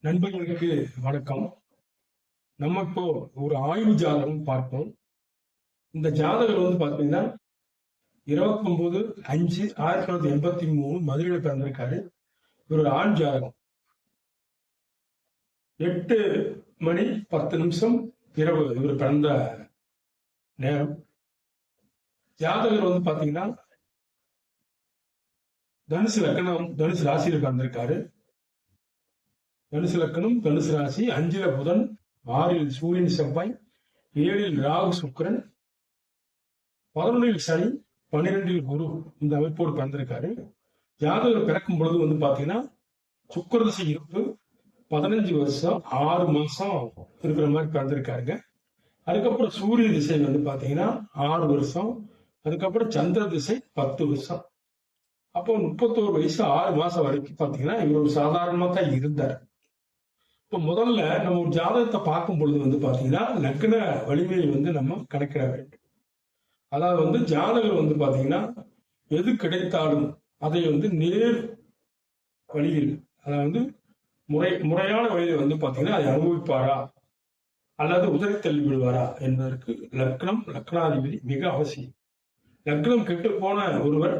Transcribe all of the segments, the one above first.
நண்பர்களுக்கு வணக்கம். நம்ம இப்போ ஒரு ஆய்வு ஜாதகம் பார்ப்போம். இந்த ஜாதகர் வந்து பார்த்தீங்கன்னா இருபத்தி ஒன்பது அஞ்சு ஆயிரத்தி தொள்ளாயிரத்தி எண்பத்தி மூணு மதுரையில் பிறந்திருக்காரு. ஒரு ஆண் ஜாதகம். எட்டு மணி பத்து நிமிஷம் இரவு இவர் பிறந்த நேரம். ஜாதகர் வந்து பாத்தீங்கன்னா தனுசு லக்னம் தனுசு ராசியில் பிறந்திருக்காரு. தனுசு லக்கணம் தனுசு ராசி அஞ்சுல புதன் ஆறில் சூரியன் செவ்வாய் ஏழில் ராகு சுக்கரன் பதினொன்றில் சனி பன்னிரெண்டில் குரு இந்த அமைப்போடு பிறந்திருக்காரு. ஜாதகர் பிறக்கும் பொழுது வந்து பாத்தீங்கன்னா சுக்கரதசை இருப்பு பதினஞ்சு வருஷம் ஆறு மாசம் இருக்கிற மாதிரி பிறந்திருக்காருங்க. அதுக்கப்புறம் சூரிய திசை வந்து பாத்தீங்கன்னா ஆறு வருஷம் அதுக்கப்புறம் சந்திர திசை பத்து வருஷம். அப்போ முப்பத்தோரு வயசு ஆறு மாசம் வரைக்கும் பாத்தீங்கன்னா இவர் ஒரு சாதாரணமா தான் இருந்தார். இப்போ முதல்ல நம்ம ஒரு ஜாதகத்தை பார்க்கும் பொழுது வந்து பாத்தீங்கன்னா லக்ன வலிமையை வந்து நம்ம கணக்கிட வேண்டும். அதாவது வந்து ஜாதகம் வந்து பாத்தீங்கன்னா எது கிடைத்தாலும் அதை வந்து நேர் வழியில் அதாவது முறை முறையான வழியில் வந்து பாத்தீங்கன்னா அதை அனுபவிப்பாரா? அல்லது உதறி தள்ளி விடுவாரா? என்பதற்கு லக்னம் லக்னாதிபதி மிக அவசியம். லக்னம் கெட்டு போன ஒருவர்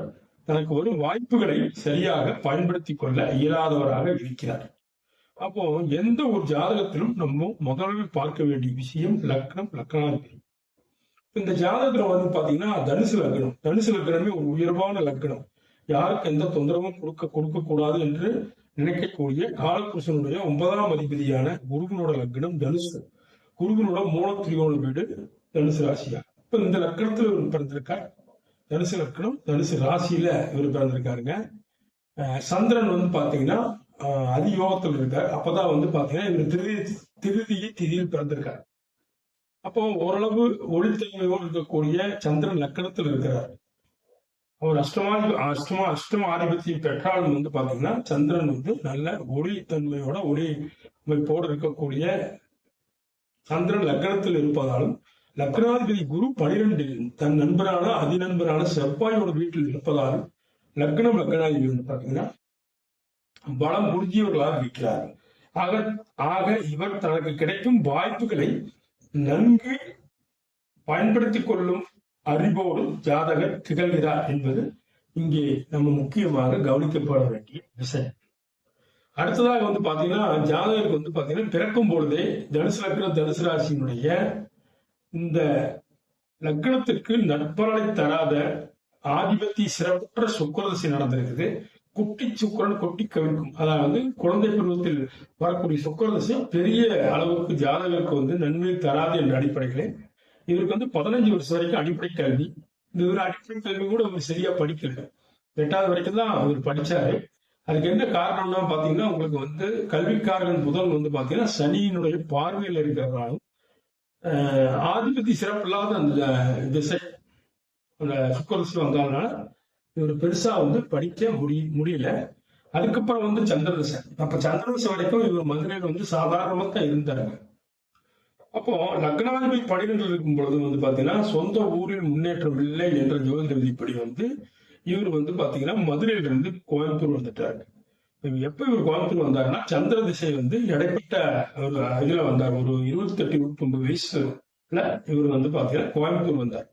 தனக்கு வரும் வாய்ப்புகளை சரியாக பயன்படுத்திக் கொள்ள இயலாதவராக இருக்கிறார். அப்போ எந்த ஒரு ஜாதகத்திலும் நம்ம முதலில் பார்க்க வேண்டிய விஷயம் லக்னம் லக்னாதிபதி. இந்த ஜாதகத்துல வந்து பாத்தீங்கன்னா தனுசு லக்னம். தனுசு லக்னமே ஒரு உயர்வான லக்னம். யாருக்கு எந்த தொந்தரவும் கொடுக்க கொடுக்க கூடாது என்று நினைக்கக்கூடிய காலபுருஷனுடைய ஒன்பதாம் அதிபதியான குருகனோட லக்னம் தனுசு. குருகனோட மூல திரிகோண வீடு தனுசு ராசியா. இப்ப இந்த லக்னத்துல பிறந்திருக்கார். தனுசு லக்கணம் தனுசு ராசியில இவர் பிறந்திருக்காருங்க. அஹ் சந்திரன் வந்து பாத்தீங்கன்னா அதியோகத்தில் இருக்கார். அப்பதான் வந்து பாத்தீங்கன்னா இவர் திருதி திருதியை திதியில் பிறந்திருக்கார். அப்போ ஓரளவு ஒளித்தன்மையோடு இருக்கக்கூடிய சந்திரன் லக்கணத்தில் இருக்கிறார். அவர் அஷ்டமா அஷ்டமா அஷ்டம ஆதிபத்தியம் பெற்றாலும் வந்து பாத்தீங்கன்னா சந்திரன் வந்து நல்ல ஒளித்தன்மையோட ஒளி அமைப்போடு இருக்கக்கூடிய சந்திரன் லக்னத்தில் இருப்பதாலும் லக்னாதிபதி குரு பனிரெண்டில் தன் நண்பரான அதிநண்பரான செவ்வாயோட வீட்டில் இருப்பதால் லக்னம் லக்னாதிபதி வந்து பாத்தீங்கன்னா பலம் உறுதியவர்களாக இருக்கிறார். ஆக ஆக இவர் தனக்கு கிடைக்கும் வாய்ப்புகளை நன்கு பயன்படுத்திக் கொள்ளும் அறிவோடு ஜாதகர் திகழ்கிறார் என்பது இங்கே நம்ம முக்கியமாக கவனிக்கப்பட வேண்டிய விஷயம். அடுத்ததாக வந்து பாத்தீங்கன்னா ஜாதகருக்கு வந்து பாத்தீங்கன்னா பிறக்கும் பொழுதே தனுசு லக்ன தனுசு ராசியினுடைய இந்த லக்னத்திற்கு நட்பலனை தராத ஆதிபத்திய சிறப்பற்ற சுக்கரதசி நடந்திருக்குது. குட்டி சுக்கரன் கொட்டி கவிழ்க்கும் அதாவது குழந்தை பருவத்தில் வரக்கூடிய சுக்கரதசை பெரிய அளவுக்கு ஜாதகருக்கு வந்து நன்மை தராது என்ற அடிப்படையிலே. இவருக்கு வந்து பதினஞ்சு வருஷம் வரைக்கும் அடிப்படை கல்வி. இந்த இவர் அடிப்படை கல்வி கூட அவர் சரியா படிக்கல. எட்டாவது வரைக்கும் தான் அவர் படிச்சாரு. அதுக்கு என்ன காரணம்னா பாத்தீங்கன்னா உங்களுக்கு வந்து கல்விக்காரன் புதன் வந்து பாத்தீங்கன்னா சனியினுடைய பார்வையில் இருக்கிறதாலும் ஆதிபதி சிறப்பு இல்லாத அந்த திசை அந்த சுக்கரசு வந்ததுனால இவர் பெருசா வந்து படிக்க முடி முடியல. அதுக்கப்புறம் வந்து சந்திரதசை. அப்ப சந்திரதசை வரைக்கும் இவர் மதுரையில வந்து சாதாரணமாக தான் இருந்தாரு. அப்போ லக்னாதிபதி பன்னிரெண்டு இருக்கும் பொழுது வந்து பாத்தீங்கன்னா சொந்த ஊரில் முன்னேற்றம் இல்லை என்ற ஜோதிட விதிப்படி வந்து இவர் வந்து பாத்தீங்கன்னா மதுரையில இருந்து கோயம்புத்தூர் வந்துட்டாரு. எப்ப இவர் கோயம்புத்தூர் வந்தாருன்னா சந்திர திசை வந்து இடைப்பட்ட ஒரு இதுல வந்தார். ஒரு இருபத்தி எட்டு இருபத்தி ஒன்பது வயசுல இவர் வந்து பாத்தீங்கன்னா கோயம்புத்தூர் வந்தார்.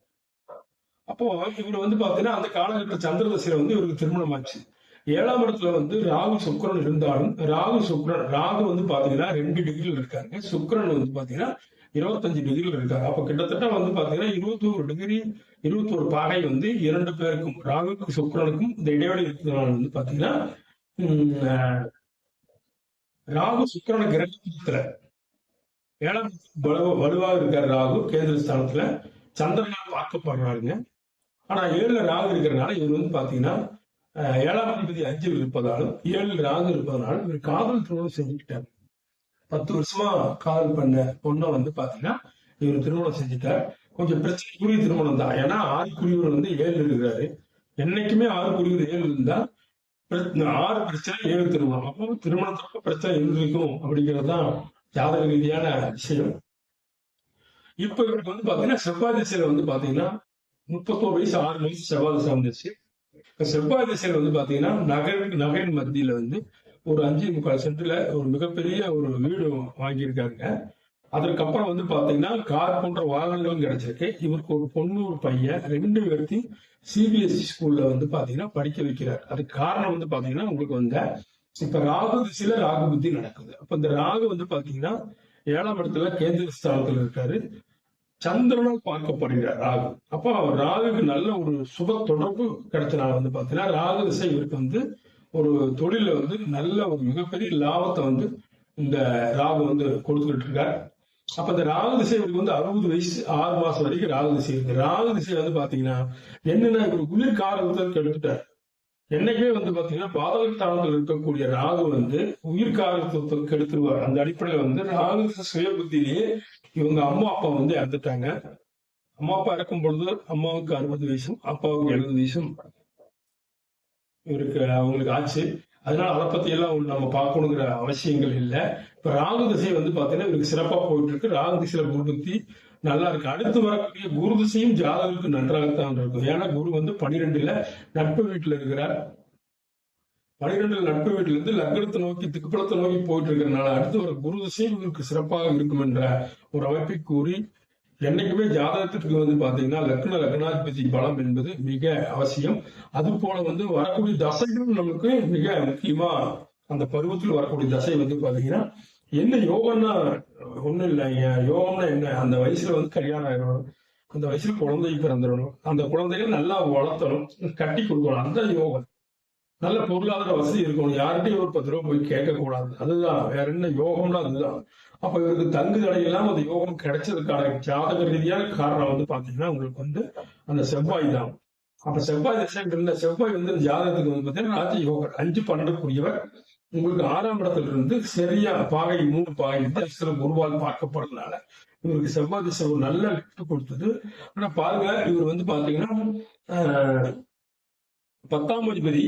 அப்போ இவர் வந்து பாத்தீங்கன்னா அந்த காலகட்ட சந்திர திசையில வந்து இவருக்கு திருமணம் ஆச்சு. ஏழாம் இடத்துல வந்து ராகு சுக்கிரன் இருந்தாலும் ராகு சுக்கரன் ராகு வந்து பாத்தீங்கன்னா ரெண்டு டிகிரியில் இருக்காங்க சுக்கரன் வந்து பாத்தீங்கன்னா இருபத்தஞ்சு டிகிரியில் இருக்காங்க அப்ப கிட்டத்தட்ட வந்து பாத்தீங்கன்னா இருபத்தி ஒரு டிகிரி இருபத்தி ஒரு பாகை வந்து இரண்டு பேருக்கும் ராகுக்கும் சுக்கிரனுக்கும் இந்த இடைவெளி இருக்கிறதுனால வந்து பாத்தீங்கன்னா ராகு சுக்கிரன கிரகத்துல ஏழாம் வலு வலுவாக இருக்கார் ராகு கேந்திர ஸ்தானத்துல சந்திரனால் பார்க்கப்படுறாருங்க ஆனா ஏழுல ராகு இருக்கிறனால இவர் வந்து பாத்தீங்கன்னா அஹ், ஏழாம் அதிபதி அஞ்சில் இருப்பதாலும் ஏழில் ராகு இருப்பதனாலும் இவர் காதல் திருமணம் செஞ்சுக்கிட்டார். பத்து வருஷமா காதல் பண்ண பொண்ணை வந்து பாத்தீங்கன்னா இவர் திருமணம் செஞ்சுட்டார். கொஞ்சம் பிரச்சனைக்குரிய திருமணம் தான் ஏன்னா ஆறு ஆறுக்குரியவர் வந்து ஏழு இருக்கிறாரு. என்னைக்குமே ஆறு ஆறுக்குரியவர் ஏழு இருந்தா ஆறு பிரச்சனை ஏழு திருமணம் அப்போ திருமணத்திற்கு பிரச்சனை இருந்திருக்கும் அப்படிங்கிறது தான் ஜாதக ரீதியான விஷயம். இப்ப இவருக்கு வந்து பாத்தீங்கன்னா செவ்வாய் திசையில வந்து பாத்தீங்கன்னா முப்பத்தோரு வயசு ஆறு வயசு செவ்வாய் திசை வந்துச்சு இப்ப செவ்வாய் திசையில வந்து பாத்தீங்கன்னா நகர் நகரின் மத்தியில வந்து ஒரு அஞ்சு முக்கால் சென்ட்ல ஒரு மிகப்பெரிய ஒரு வீடு வாங்கியிருக்காங்க அதற்கப்புறம் வந்து பாத்தீங்கன்னா கார் போன்ற வாகனங்களும் கிடைச்சிருக்கு. இவருக்கு ஒரு பொண்ணு ஒரு பையன். ரெண்டு பேர்த்தையும் சிபிஎஸ்சி ஸ்கூல்ல வந்து பாத்தீங்கன்னா படிக்க வைக்கிறார். அதுக்கு காரணம் வந்து பாத்தீங்கன்னா உங்களுக்கு வந்து இப்ப ராகு திசையில ராகு புத்தி நடக்குது. அப்ப இந்த ராகு வந்து பாத்தீங்கன்னா ஏழாம் இடத்துல கேந்திர ஸ்தானத்துல இருக்காரு. சந்திரனால் பார்க்கப்படுகிறார் ராகு. அப்போ ராகுக்கு நல்ல ஒரு சுப தொடர்பு கிடைச்சனால வந்து பாத்தீங்கன்னா ராகு திசை இவருக்கு வந்து ஒரு தொழில வந்து நல்ல ஒரு மிகப்பெரிய லாபத்தை வந்து இந்த ராகு வந்து கொடுத்துக்கிட்டு இருக்கார். அப்ப இந்த ராகு திசை இவருக்கு வந்து அறுபது வயசு ஆறு மாசம் வரைக்கும் ராகு திசை. இருக்கு ராகு திசை வந்து பாத்தீங்கன்னா என்னன்னா இவர் உயிர் காரகத்தை கெடுத்துட்டார். என்னைக்குமே வந்து பாத்தீங்கன்னா பாதகஸ்தானத்தில் இருக்கக்கூடிய ராகு வந்து உயிர் காரகத்தை கெடுத்துருவார். அந்த அடிப்படையில வந்து ராகு திசை சுய புத்தியிலேயே இவங்க அம்மா அப்பா வந்து இறந்துட்டாங்க. அம்மா அப்பா இறக்கும் பொழுது அம்மாவுக்கு அறுபது வயசும் அப்பாவுக்கு எழுபது வயசும் இவருக்கு அவங்களுக்கு ஆச்சு. அதனால அதை பத்தி எல்லாம் நம்ம பார்க்கணுங்கிற அவசியங்கள் இல்லை. இப்போ ராகு திசை வந்து பாத்தீங்கன்னா இவருக்கு சிறப்பா போயிட்டு இருக்கு ராகு திசையில குரு நல்லா இருக்கு. அடுத்து வரக்கூடிய குரு திசையும் ஜாதகருக்கு நன்றாகத்தான் இருக்கும். ஏன்னா குரு வந்து பனிரெண்டுல நட்பு வீட்டுல இருக்கிறார். பனிரெண்டுல நட்பு வீட்டுல இருந்து லக்னத்தை நோக்கி திக்குப்பலத்தை நோக்கி போயிட்டு இருக்கிறனால அடுத்து வர குரு திசையும் இவருக்கு சிறப்பாக இருக்கும் என்ற ஒரு அமைப்பை கூறி என்னைக்குமே ஜாதகத்திற்கு வந்து பாத்தீங்கன்னா லக்ன லக்னாதிபதி பலம் என்பது மிக அவசியம். அது போல வந்து வரக்கூடிய தசைகளும் நமக்கு மிக முக்கியமா அந்த பருவத்தில் வரக்கூடிய தசை வந்து பாத்தீங்கன்னா என்ன யோகம்னா ஒண்ணும் இல்ல யோகம்னா என்ன? அந்த வயசுல வந்து கல்யாணம் ஆயிடணும். அந்த வயசுல குழந்தை பிறந்துடணும். அந்த குழந்தைகளை நல்லா வளர்த்தணும். கட்டி கொடுக்கணும். அந்த யோகம். நல்ல பொருளாதார வசதி இருக்கணும். யார்கிட்டயும் ஒரு பத்து ரூபா போய் கேட்க கூடாது அதுதான். வேற என்ன யோகம்னா அதுதான். அப்ப இவருக்கு தங்கு தடை இல்லாம அந்த யோகம் கிடைச்சதுக்கான ஜாதக ரீதியான காரணம் வந்து பாத்தீங்கன்னா உங்களுக்கு வந்து அந்த செவ்வாய் தான். அப்ப செவ்வாய் திசைன்ற செவ்வாய் வந்து ஜாதகத்துக்கு வந்து பாத்தீங்கன்னா ராஜ யோகர் அஞ்சு பன்னெண்டுக்குரியவர் உங்களுக்கு ஆறாம் இடத்துல இருந்து சரியா பாகை மூணு பாகை வித்தியாசத்துல குருவால் பார்க்கப்படுறதுனால இவருக்கு செவ்வாய் திசை ஒரு நல்ல லிஃப்ட் கொடுத்தது. ஆனா பாருங்க இவர் வந்து பாத்தீங்கன்னா ஆஹ், பத்தாம் அதிபதி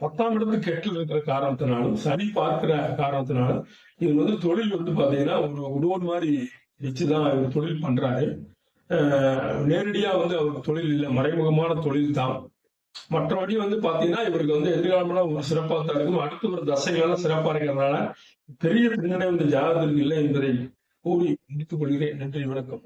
பத்தாம் இடத்துல கெட்டில் இருக்கிற காரணத்தினாலும் சனி பார்க்கிற காரணத்தினாலும் இவர் வந்து தொழில் வந்து பாத்தீங்கன்னா ஒரு உடோன் மாதிரி வச்சுதான் இவர் தொழில் பண்றாரு. ஆஹ் நேரடியா வந்து அவருக்கு தொழில் இல்லை மறைமுகமான தொழில் தான் மற்றபடி வந்து பாத்தீங்கன்னா இவருக்கு வந்து எதிர்காலமெல்லாம் ஒரு சிறப்பாக தடுக்கும். இருக்கும் அடுத்து ஒரு தசைகளால சிறப்பா இருக்கிறதுனால பெரிய பின்னடை வந்து ஜாதகத்திற்கு இல்லை என்பதை கூறி முடித்துக் கொள்கிறேன். நன்றி வணக்கம்.